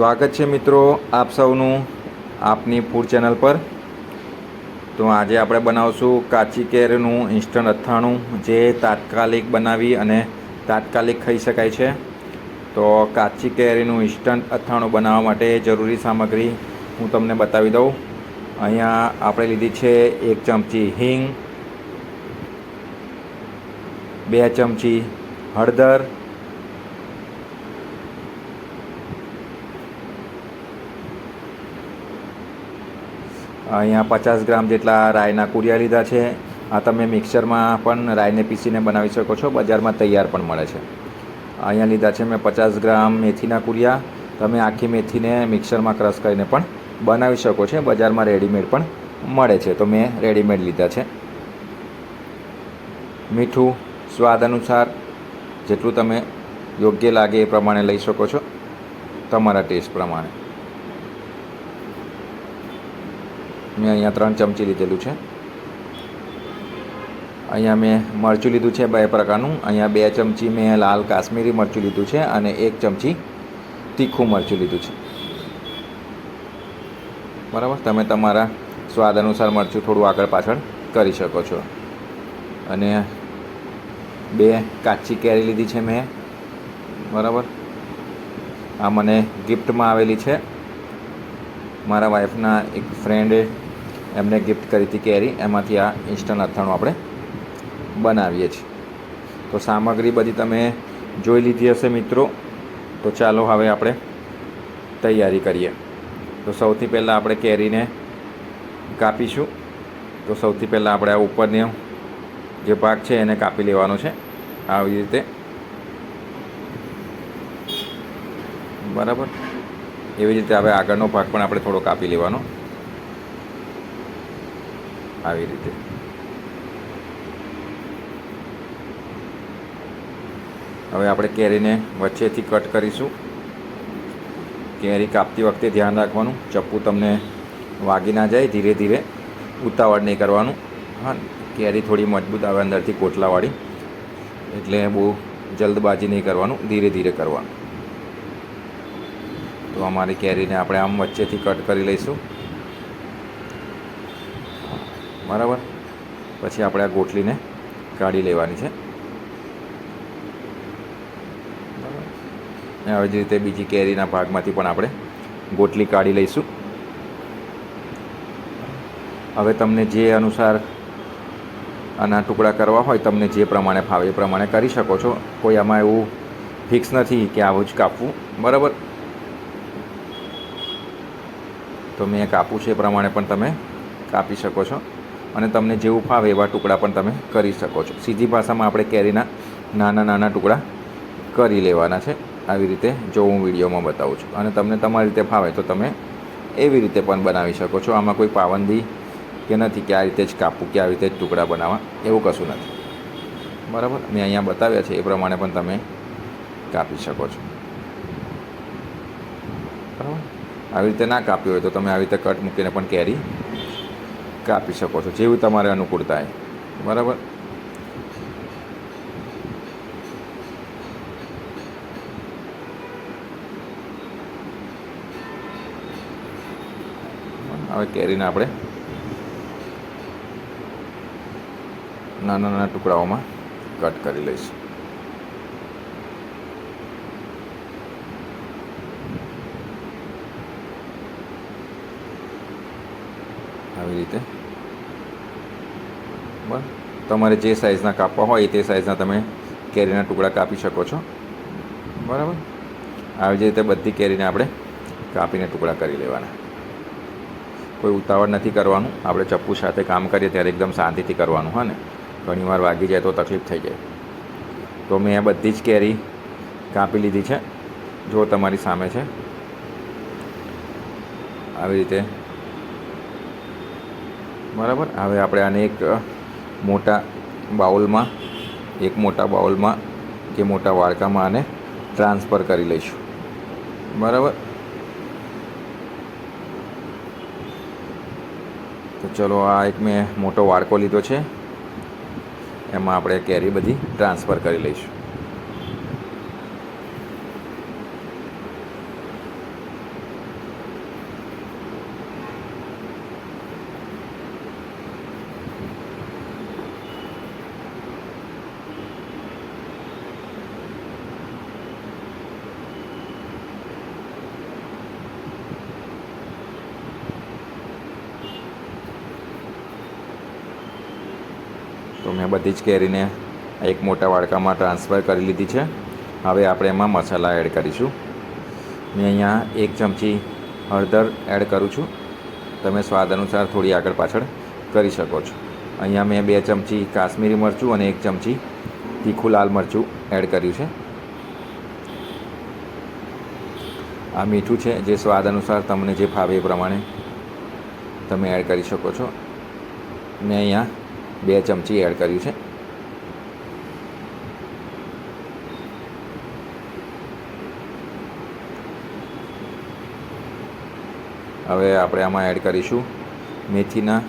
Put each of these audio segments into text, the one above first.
સ્વાગત છે મિત્રો આપ સૌનું આપની ફૂડ ચેનલ પર. તો આજે આપણે બનાવશું કાચી કેરીનું ઇન્સ્ટન્ટ અથાણું, જે તાત્કાલિક બનાવી અને તાત્કાલિક ખાઈ શકાય છે. તો કાચી કેરીનું ઇન્સ્ટન્ટ અથાણું બનાવવા માટે જરૂરી સામગ્રી હું તમને બતાવી દઉં. અહીંયા આપણે લીધી છે એક ચમચી હિંગ, બે ચમચી હળદર અહીંયા પચાસ ગ્રામ જેટલા રાયના કુરિયા લીધા છે. આ તમે મિક્સરમાં પણ રાયને પીસીને બનાવી શકો છો. બજારમાં તૈયાર પણ મળે છે. અહીંયા લીધા છે મેં પચાસ ગ્રામ મેથીના કુરિયા. તમે આખી મેથીને મિક્સરમાં ક્રશ કરીને પણ બનાવી શકો છો. બજારમાં રેડીમેડ પણ મળે છે. તો મેં રેડીમેડ લીધા છે. મીઠું સ્વાદ અનુસાર જેટલું તમે યોગ્ય લાગે એ પ્રમાણે લઈ શકો છો. તમારા ટેસ્ટ પ્રમાણે. મેં અહીંયા ત્રણ ચમચી લીધેલું છે. અહીંયા મેં મરચું લીધું છે બે પ્રકારનું. અહીંયા બે ચમચી મેં લાલ કાશ્મીરી મરચું લીધું છે અને એક ચમચી તીખું મરચું લીધું છે. બરાબર? તમે તમારા સ્વાદ અનુસાર મરચું થોડું આગળ પાછળ કરી શકો છો. અને બે કાચી કેરી લીધી છે મેં. બરાબર? આ મને ગિફ્ટમાં આવેલી છે. મારા વાઈફના એક ફ્રેન્ડે એમને ગિફ્ટ કરી હતી કેરી. એમાંથી આ ઇન્સ્ટન્ટ અથાણું આપણે બનાવીએ છીએ. તો સામગ્રી બધી તમે જોઈ લીધી હશે મિત્રો. તો ચાલો હવે આપણે તૈયારી કરીએ. તો સૌથી પહેલાં આપણે કેરીને કાપીશું. તો સૌથી પહેલાં આપણે આ ઉપરનો જે ભાગ છે એને કાપી લેવાનો છે. આવી રીતે. બરાબર? એવી રીતે હવે આગળનો ભાગ પણ આપણે થોડો કાપી લેવાનો. આવી રીતે. હવે આપણે કેરીને વચ્ચેથી કટ કરીશું. કેરી કાપતી વખતે ધ્યાન રાખવાનું. ચપ્પુ તમને વાગી ના જાય, ધીરે ધીરે ઉતાવળ નહીં કરવાનું. હા, કેરી થોડી મજબૂત આવે અંદરથી કોટલાવાળી. એટલે બહુ જલ્દબાજી નહીં કરવાનું, ધીરે ધીરે કરવાનું. તો અમારી કેરીને આપણે આમ વચ્ચેથી કટ કરી લઈશું. બરાબર પછી આપણે આ ગોટલીને કાઢી લેવાની છે. બરાબર. આવી જ રીતે બીજી કેરીના ભાગમાંથી પણ આપણે ગોટલી કાઢી લઈશું. હવે તમને જે અનુસાર આના ટુકડા કરવા હોય, તમને જે પ્રમાણે ફાવે એ પ્રમાણે કરી શકો છો. કોઈ આમાં એવું ફિક્સ નથી કે આવું જ કાપવું. બરાબર? તો મેં કાપું છે એ પ્રમાણે પણ તમે કાપી શકો છો. અને તમને જેવું ફાવે એવા ટુકડા પણ તમે કરી શકો છો. સીધી ભાષામાં આપણે કેરીના નાના નાના ટુકડા કરી લેવાના છે. આવી રીતે જો હું વિડીયોમાં બતાવું છું. અને તમને તમારી રીતે ફાવે તો તમે એવી રીતે પણ બનાવી શકો છો. આમાં કોઈ પાબંદી કે નથી કે આ રીતે જ કાપવું કે આવી રીતે જ ટુકડા બનાવવા. એવું કશું નથી. બરાબર? મેં અહીંયા બતાવ્યા છે. એ પ્રમાણે પણ તમે કાપી શકો છો. બરાબર? આવી રીતે ના કાપ્યું હોય તો તમે આવી રીતે કટ મૂકીને પણ કેરી કાપી શકો છો, જેવી તમારે અનુકૂળતા હોય બરાબર? હવે કેરીને આપણે નાના નાના ટુકડાઓમાં કટ કરી લઈશું. આવી રીતે તમારે જે સાઇઝના કાપવા હોય તે સાઇઝના તમે કેરીના ટુકડા કાપી શકો છો. બરાબર? આવી જ રીતે બધી કેરીને આપણે કાપીને ટુકડા કરી લેવાના. કોઈ ઉતાવળ નથી કરવાનું. આપણે ચપ્પુ સાથે કામ કરીએ ત્યારે એકદમ શાંતિથી કરવાનું, હા ને? ઘણીવાર વાગી જાય તો તકલીફ થઈ જાય. તો મેં બધી જ કેરી કાપી લીધી છે. જો તમારી સામે છે. આવી રીતે. બરાબર? હવે આપણે આને એક મોટા બાઉલમાં, એક મોટા બાઉલમાં કે મોટા વાડકામાં આને ટ્રાન્સફર કરી લઈશું. બરાબર? તો ચલો આ એક મેં મોટો વાડકો લીધો છે. એમાં આપણે કેરી બધી ટ્રાન્સફર કરી લઈશું. તો મેં બધી જ કેરીને એક મોટા વાડકામાં ટ્રાન્સફર કરી લીધી છે. હવે આપણે એમાં મસાલા એડ કરીશું. મેં અહીંયા એક ચમચી હળદર એડ કરું છું. તમે સ્વાદ અનુસાર થોડી આગળ પાછળ કરી શકો છો. અહીંયા મેં બે ચમચી કાશ્મીરી મરચું અને એક ચમચી તીખું લાલ મરચું એડ કર્યું છે. આ મીઠું છે જે સ્વાદ અનુસાર તમને જે ફાવે એ પ્રમાણે તમે એડ કરી શકો છો. મેં અહીંયા બે ચમચી એડ કર્યું છે. હવે આપણે આમાં એડ કરીશું મેથીના,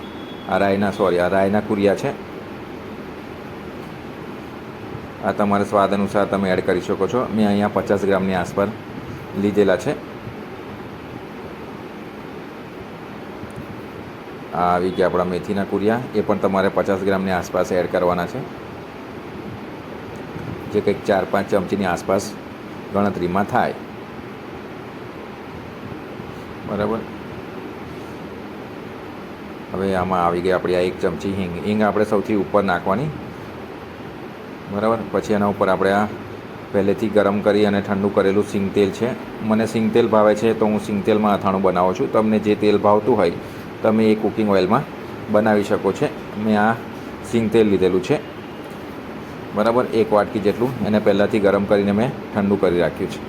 આ રાયના, સોરી, આ રાયના કુરિયા છે. આ તમારા સ્વાદ અનુસાર તમે એડ કરી શકો છો. મેં અહીંયા પચાસ ગ્રામની આસપાસ લીધેલા છે. આ આવી ગયા આપણા મેથીના કુરિયા. એ પણ તમારે પચાસ ગ્રામની આસપાસ એડ કરવાના છે. જે કંઈક ચાર પાંચ ચમચીની આસપાસ ગણતરીમાં થાય. બરાબર? હવે આમાં આવી ગઈ આપણી આ એક ચમચી હિંગ. હિંગ આપણે સૌથી ઉપર નાખવાની. બરાબર? પછી એના ઉપર આપણે આ પહેલેથી ગરમ કરી અને ઠંડુ કરેલું સિંગતેલ છે. મને સિંગ તેલ ભાવે છે તો હું સિંગ તેલમાં અથાણું બનાવું છું. તમને જે તેલ ભાવતું હોય તમે એ કુકિંગ ઓઇલમાં બનાવી શકો છો. મેં આ સિંગ તેલ લીધેલું છે. બરાબર એક વાટકી જેટલું. એને પહેલાંથી ગરમ કરીને મેં ઠંડુ કરી રાખ્યું છે.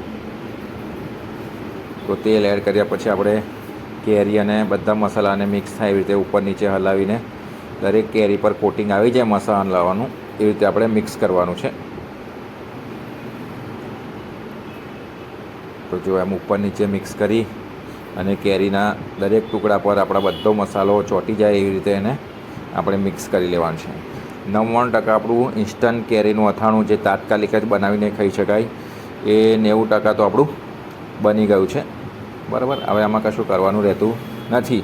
તો તેલ એડ કર્યા પછી આપણે કેરી અને બધા મસાલાને મિક્સ થાય એવી રીતે ઉપર નીચે હલાવીને દરેક કેરી પર કોટિંગ આવી જાય મસાલા લાવવાનું, એવી રીતે આપણે મિક્સ કરવાનું છે. તો જો એમ ઉપર નીચે મિક્સ કરી અને કેરીના દરેક ટુકડા પર આપણા બધો મસાલો ચોંટી જાય એવી રીતે એને આપણે મિક્સ કરી લેવાનું છે. નવ્વાણું ટકા આપણું ઇન્સ્ટન્ટ કેરીનું અથાણું જે તાત્કાલિક જ બનાવીને ખાઈ શકાય, એ નેવું ટકા તો આપણું બની ગયું છે. બરાબર? હવે આમાં કશું કરવાનું રહેતું નથી.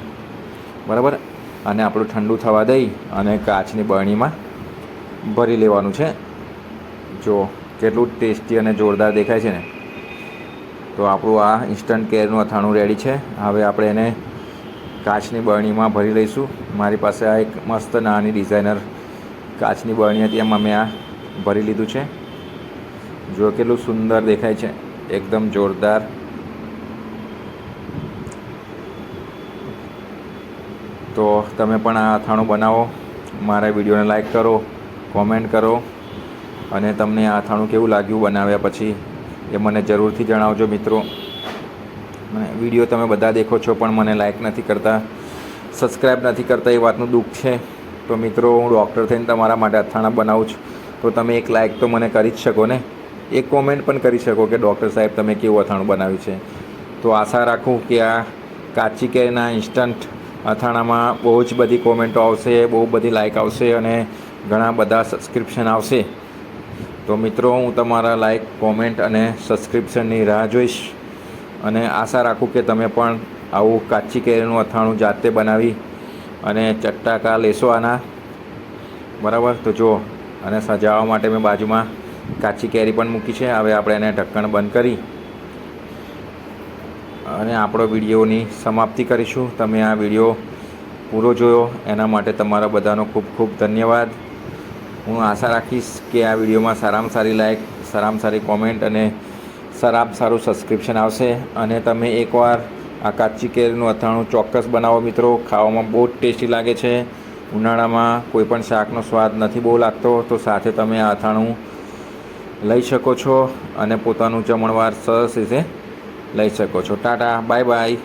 બરાબર? અને આપણું ઠંડુ થવા દઈ અને કાચની બરણીમાં ભરી લેવાનું છે. જો કેટલું ટેસ્ટી અને જોરદાર દેખાય છે ને. તો આપણું આ ઇન્સ્ટન્ટ કેરનું અથાણું રેડી છે. હવે આપણે એને કાચની બરણીમાં ભરી લઈશું. મારી પાસે આ એક મસ્ત નાની ડિઝાઇનર કાચની બરણી હતી, એમાં મેં આ ભરી લીધું છે. જો કેટલું સુંદર દેખાય છે. એકદમ જોરદાર. તો તમે પણ આ અથાણું બનાવો. મારા વિડીયોને લાઈક કરો કોમેન્ટ કરો. અને તમને આ અથાણું કેવું લાગ્યું બનાવ્યા પછી એ મને જરૂરથી જણાવજો મિત્રો. વીડિયો તમે બધા દેખો છો, પણ મને લાઇક નથી કરતા સબસ્ક્રાઈબ નથી કરતા, એ વાતનું દુઃખ છે. તો મિત્રો, હું ડૉક્ટર થઈને તમારા માટે અથાણા બનાવું છું. તો તમે એક લાઇક તો મને કરી જ શકો ને? એક કોમેન્ટ પણ કરી શકો કે ડૉક્ટર સાહેબ, તમે કેવું અથાણું બનાવ્યું છે? તો આશા રાખું કે આ કાચી કેરીના ઇન્સ્ટન્ટ અથાણામાં બહુ જ બધી કોમેન્ટો આવશે, બહુ બધી લાઇક આવશે અને ઘણા બધા સબસ્ક્રિપ્શન આવશે. તો મિત્રો, હું તમારા લાઇક કોમેન્ટ અને સબસ્ક્રિપ્શનની રાહ જોઈશ. અને આશા રાખું કે તમે પણ આવું કાચી કેરીનું અથાણું જાતે બનાવી અને ચટ્ટાકા લેશો આના બરાબર? તો જુઓ, અને સજાવવા માટે મેં બાજુમાં કાચી કેરી પણ મૂકી છે. હવે આપણે એને ઢક્કણ બંધ કરી અને આપણો વિડીયોની સમાપ્તિ કરીશું. તમે આ વીડિયો પૂરો જોયો. એના માટે તમારા બધાનો ખૂબ ખૂબ ધન્યવાદ. હું આશા રાખીશ કે આ વિડીયોમાં સારામાં સારી લાઈક સારામાં સારી કોમેન્ટ અને સારામાં સારું સબસ્ક્રિપ્શન આવશે. અને તમે એકવાર આ કાચી કેરીનું અથાણું ચોક્કસ બનાવો મિત્રો. ખાવામાં બહુ જ ટેસ્ટી લાગે છે. ઉનાળામાં કોઈપણ શાકનો સ્વાદ નથી બહુ લાગતો, તો સાથે તમે આ અથાણું લઈ શકો છો અને પોતાનું જમણવાર સરસ રીતે લઈ શકો છો. Tata, bye bye.